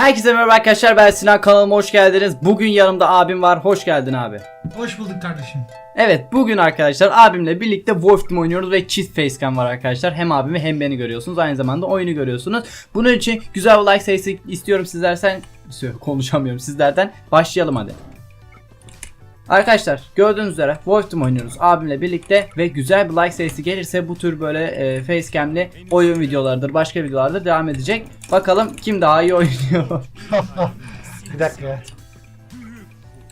Herkese merhaba arkadaşlar ben Sinan kanalıma hoş geldiniz. Bugün yanımda abim var. Hoş geldin abi. Hoş bulduk kardeşim. Evet bugün arkadaşlar abimle birlikte Wolf Team oynuyoruz ve çift facecam var arkadaşlar. Hem abimi hem beni görüyorsunuz. Aynı zamanda oyunu görüyorsunuz. Bunun için güzel bir like sayısı istiyorum sizlerden. Konuşamıyorum sizlerden. Başlayalım hadi. Arkadaşlar gördüğünüz üzere Wolf Team oynuyoruz abimle birlikte ve güzel bir like sayısı gelirse bu tür böyle e, facecam'li oyun videolarıdır başka videolarda devam edecek. Bakalım kim daha iyi oynuyor. Bir dakika.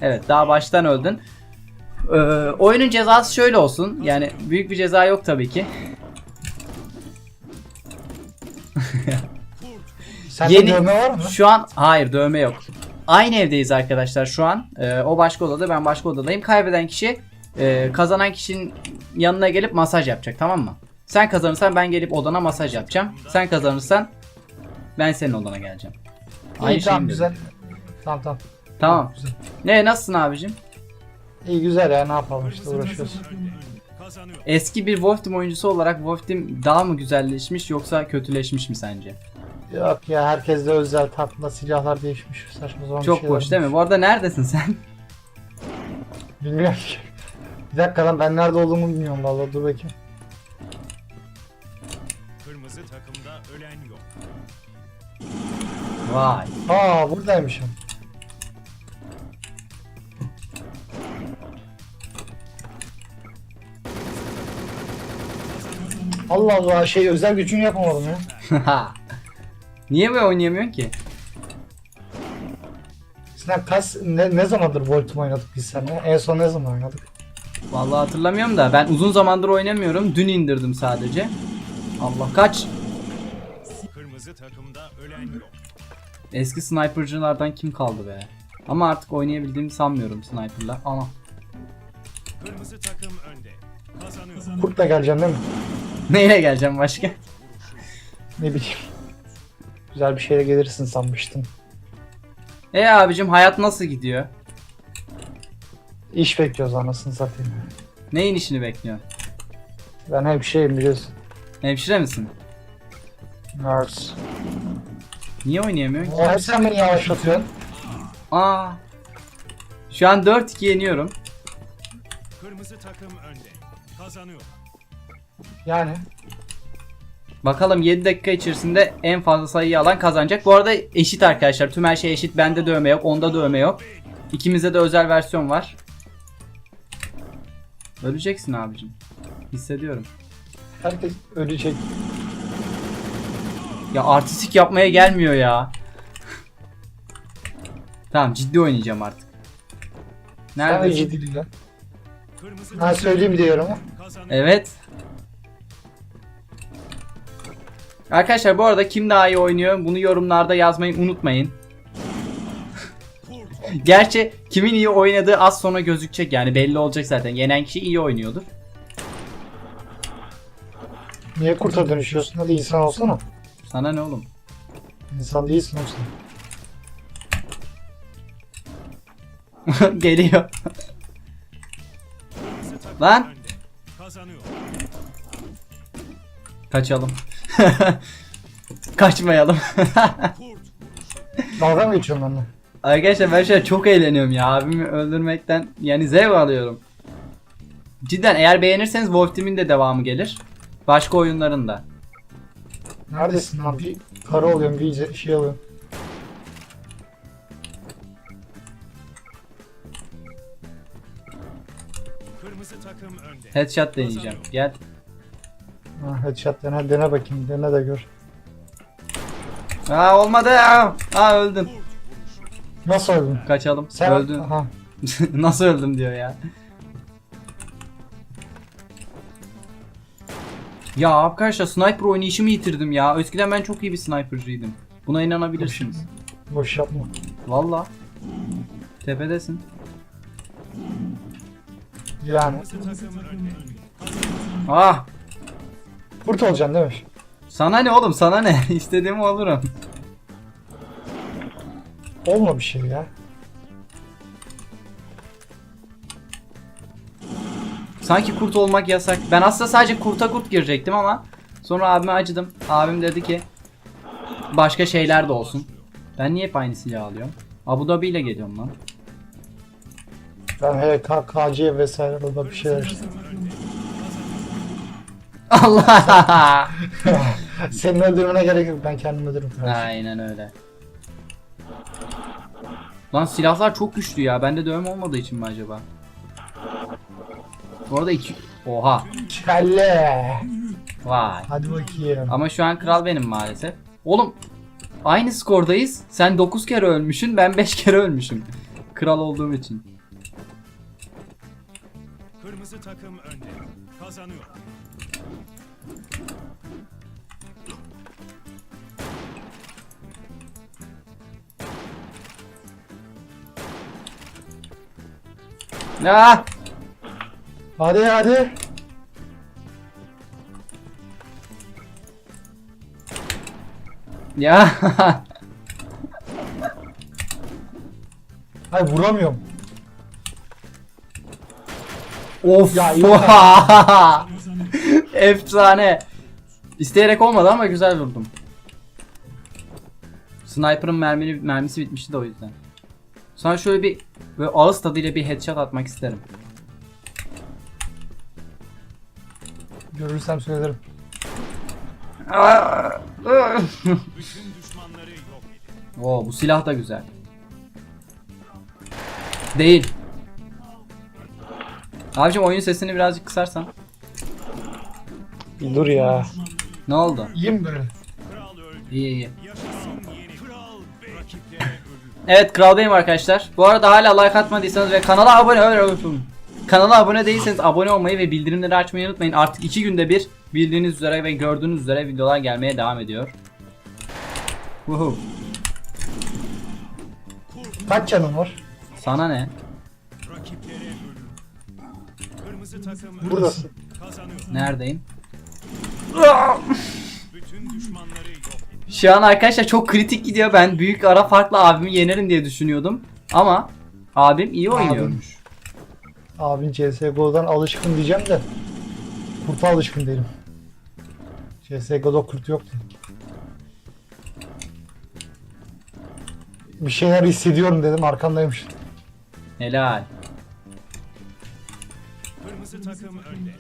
Evet daha baştan öldün. Ee, oyunun cezası şöyle olsun. Yani büyük bir ceza yok tabii ki. Sende Yeni- dövme var mı? Şu an hayır dövme yok. Aynı evdeyiz arkadaşlar şu an. Ee, o başka odada ben başka odadayım. Kaybeden kişi e, kazanan kişinin yanına gelip masaj yapacak tamam mı? Sen kazanırsan ben gelip odana masaj yapacağım. Sen kazanırsan ben senin odana geleceğim. İyi şey tamam mi güzel. Tamam tamam. Tamam. Güzel. Ne nasılsın abicim? İyi güzel ya ne yapalım işte uğraşıyoruz. Eski bir Wolf Team oyuncusu olarak Wolf Team daha mı güzelleşmiş yoksa kötüleşmiş mi sence? Yok ya herkes de özel tatlı silahlar değişmiş. Saçma sapan bir Çok şeyler boş değil mi? olmuş. Bu arada neredesin sen? Bilmiyorum ki. Bir dakika lan ben nerede olduğumu bilmiyorum vallahi dur bakayım. Kırmızı takımda ölen yok. Vay. Aa buradaymışım. Allah Allah şey özel gücünü yapamadım ya. Niye böyle oynayamıyorsun ki? Sinan kaç ne, ne zamandır Voltum oynadık biz seninle? En son ne zaman oynadık? Vallahi hatırlamıyorum da ben uzun zamandır oynamıyorum. Dün indirdim sadece. Allah kaç. Kırmızı takımda ölen yok. Eski snipercılardan kim kaldı be? Ama artık oynayabildiğimi sanmıyorum sniperla. Ama Kırmızı takım önde. Kazanıyor. Kurtla geleceğim değil mi? neyle geleceğim başka? Ne bileyim. Güzel bir şeyle gelirsin sanmıştım. E abicim hayat nasıl gidiyor? İş bekliyoruz anasını satayım. Neyin işini bekliyorsun? Ben hemşireyim biliyorsun. Hemşire misin? Nurse. Niye oynayamıyorsun ki? O hep sen beni yavaşlatıyorsun. Aa. Şu an 4-2 yeniyorum. Kırmızı takım önde. Kazanıyor. Yani. Bakalım 7 dakika içerisinde en fazla sayıyı alan kazanacak. Bu arada eşit arkadaşlar. Tüm her şey eşit. Bende dövme yok. Onda dövme yok. İkimizde de özel versiyon var. Öleceksin abicim. Hissediyorum. Herkes ölecek. Ya artistik yapmaya gelmiyor ya. tamam ciddi oynayacağım artık. Sen de Neredesin? ciddi lan. Ben söyleyeyim diyorum. Evet. Arkadaşlar bu arada kim daha iyi oynuyor bunu yorumlarda yazmayı unutmayın. Gerçi kimin iyi oynadığı az sonra gözükecek yani belli olacak zaten. Yenen kişi iyi oynuyordur. Niye kurta dönüşüyorsun? Hadi insan olsana. Sana ne oğlum? İnsan değilsin olsun. Geliyor. Lan. Kaçalım. Kaçmayalım. Dalga mı geçiyorsun benimle? Arkadaşlar ben an çok eğleniyorum ya. Abimi öldürmekten yani zevk alıyorum. Cidden eğer beğenirseniz Wolf Team'in de devamı gelir. Başka oyunların da. Neredesin lan? Bir karı oluyorum, bir şey önde. Headshot deneyeceğim. Gel. Ha, headshot dene, dene bakayım, dene de gör. Aa olmadı. Aa, Aa öldüm. Nasıl öldün? Kaçalım. Sen Öldün. Aha. Nasıl öldüm diyor ya. Ya arkadaşlar sniper oynayışımı yitirdim ya. Eskiden ben çok iyi bir snipercıydım. Buna inanabilirsiniz. Boş yapma. Valla. Tepedesin. Yani. Ah Kurt olacaksın değil mi? Sana ne oğlum sana ne? İstediğimi olurum. Olma bir şey ya. Sanki kurt olmak yasak. Ben aslında sadece kurta kurt girecektim ama sonra abime acıdım. Abim dedi ki başka şeyler de olsun. Ben niye hep aynı silahı alıyorum? Abu Dhabi ile geliyorum lan. Ben HK, KC vesaire orada bir şeyler işte. Allah! Senin öldürmene gerek yok ben kendim öldürürüm. Aynen öyle. Lan silahlar çok güçlü ya. Bende dövme olmadığı için mi acaba? Bu arada iki... Oha. Kelle. Vay. Hadi bakayım. Ama şu an kral benim maalesef. Oğlum aynı skordayız. Sen 9 kere ölmüşsün, ben 5 kere ölmüşüm. Kral olduğum için. Kırmızı takım önde. Kazanıyor. Ah! Hadi hadi. Ya. Hayır vuramıyorum. of. Ya, iyi Efsane. İsteyerek olmadı ama güzel vurdum. Sniper'ın mermini, mermisi bitmişti de o yüzden. Sana şöyle bir böyle ağız tadıyla bir headshot atmak isterim. Görürsem söylerim. Oo bu silah da güzel. Değil. Abicim oyun sesini birazcık kısarsan. Bir dur ya. Ne oldu? İyi mi böyle? İyi iyi. Evet kral benim arkadaşlar. Bu arada hala like atmadıysanız ve kanala abone olun. Kanala abone değilseniz abone olmayı ve bildirimleri açmayı unutmayın. Artık iki günde bir bildiğiniz üzere ve gördüğünüz üzere videolar gelmeye devam ediyor. Woohoo. Kaç canın var? Sana ne? Buradasın. Neredeyim? Şu an arkadaşlar çok kritik gidiyor. Ben büyük ara farklı abimi yenerim diye düşünüyordum. Ama abim iyi oynuyormuş. Abin CSGO'dan alışkın diyeceğim de kurta alışkın değilim. CSGO'da kurt yoktu. Bir şeyler hissediyorum dedim arkamdaymış. Helal. Kırmızı takım önde.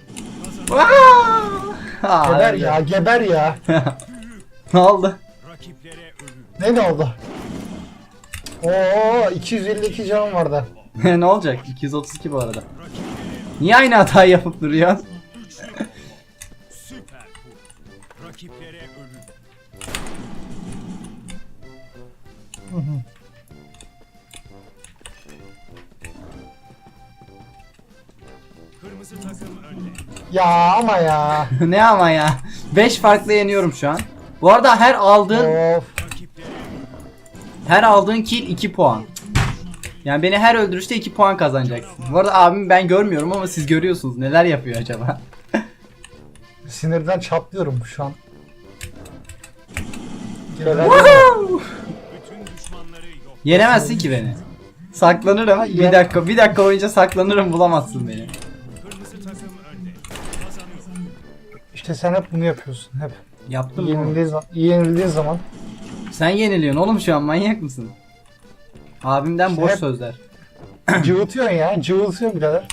Geber öyle. ya geber ya. ne oldu? Rakiplere ölüm. Ne ne oldu? Oo 252 canım vardı. ne olacak? 232 bu arada. Niye aynı hatayı yapıp duruyorsun? Ya ama ya. ne ama ya? 5 farklı yeniyorum şu an. Bu arada her aldığın of. Her aldığın kill 2 puan. Yani beni her öldürüşte 2 puan kazanacaksın. Bu arada abimi ben görmüyorum ama siz görüyorsunuz. Neler yapıyor acaba? Sinirden çatlıyorum şu an. Geber. Yenemezsin ki beni. Saklanırım. Bir dakika, bir dakika boyunca saklanırım bulamazsın beni. İşte sen hep bunu yapıyorsun hep. Yaptım mı? Yenildiğin zaman, yenildiğin zaman Sen yeniliyorsun oğlum şu an manyak mısın? Abimden boş Hep- sözler. cıvıtıyorsun ya. Cıvıtıyorsun birader.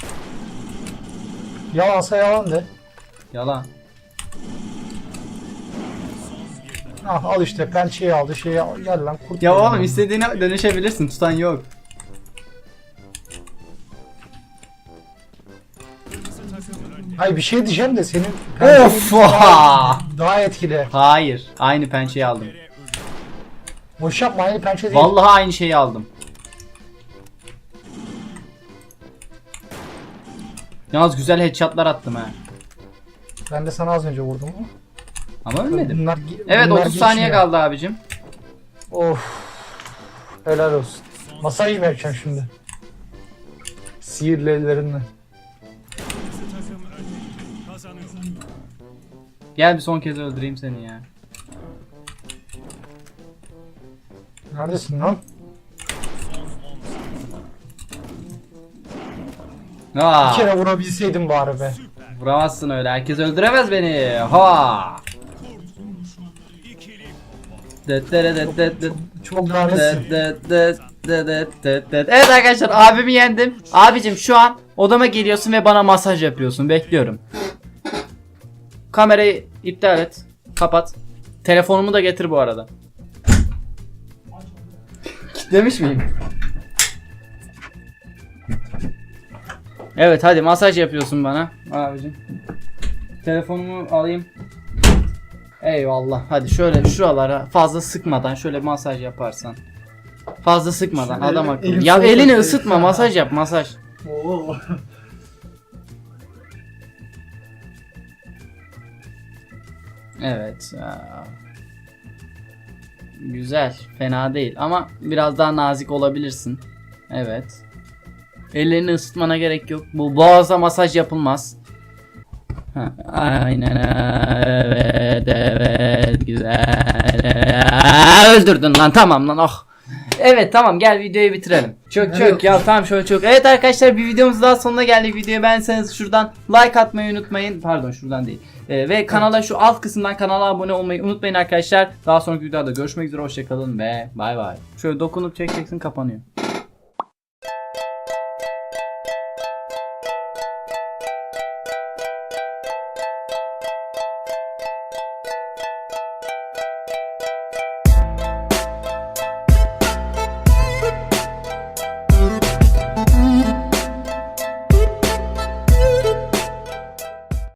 Yalansa yalan de. Yalan. Ah, al işte pençeyi aldı şeyi al. Gel lan kurt. Ya oğlum istediğine dönüşebilirsin tutan yok. Hayır bir şey diyeceğim de senin Of! oha! daha etkili. Hayır. Aynı pençeyi aldım. Boş yapma aynı pençe değil. Vallahi aynı şeyi aldım. Yalnız güzel headshotlar attım ha. Ben de sana az önce vurdum mu? Ama ölmedim. Bunlar, Evet bunlar 30 saniye geçmiyor. kaldı abicim. Of. Helal olsun. Masayı vereceğim şimdi. Sihirli ellerinle. Gel bir son kez öldüreyim seni ya. Neredesin lan? Aa, Bir kere vurabilseydim bari be. vuramazsın öyle. Herkes öldüremez beni. Ha! Det det det det det. Çok lanesin. Evet arkadaşlar abimi yendim. Abicim şu an odama geliyorsun ve bana masaj yapıyorsun. Bekliyorum. Kamerayı iptal et. Kapat. Telefonumu da getir bu arada. Demiş miyim? Evet hadi masaj yapıyorsun bana abicim. Telefonumu alayım. Eyvallah. Hadi şöyle şuralara fazla sıkmadan şöyle masaj yaparsan. Fazla sıkmadan Şöyle adam akıllı. elim Ya soğuk elini ısıtma masaj yap masaj. Oo. Evet. Güzel. Fena değil ama biraz daha nazik olabilirsin. Evet. Ellerini ısıtmana gerek yok. Bu boğaza masaj yapılmaz. Ha, aynen evet evet güzel. Öldürdün lan tamam lan oh. Evet tamam gel videoyu bitirelim. Nereye çok ya tamam şöyle çok. Evet arkadaşlar bir videomuz daha sonuna geldik. Videoyu beğenseniz şuradan like atmayı unutmayın. Pardon şuradan değil. Ee, ve kanala şu alt kısımdan kanala abone olmayı unutmayın arkadaşlar. Daha sonraki videoda görüşmek üzere hoşçakalın ve bay bay. Şöyle dokunup çekeceksin kapanıyor.